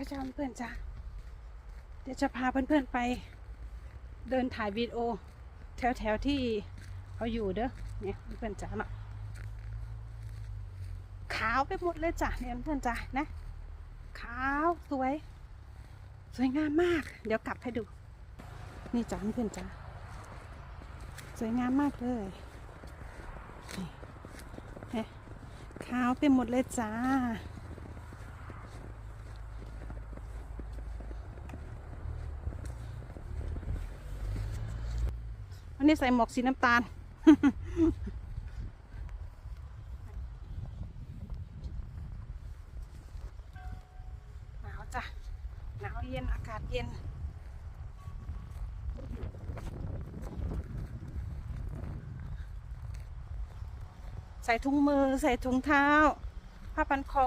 พระเจ้าเพื่อนจ้าเดี๋ยวจะพาเพื่อนๆไป เดินถ่ายวีดีโอ แถวๆที่เขาอยู่เด้อเนี่ยเพื่อนจ้าเนาะขาวไปหมดเลยจ้ะเนี่ยเพื่อนจ้านะ ขาวสวย สวยงามมาก เดี๋ยวกลับให้ดู นี่จ้ะเพื่อนจ้าสวยงามมากเลยนี่เห็นขาวไปหมดเลยจ้า วันนี้ใส่หมวกสีน้ำตาล หนาวจ้ะ หนาวเย็นอากาศเย็นใส่ถุงมือใส่ถุงเท้า ผ้าพันคอ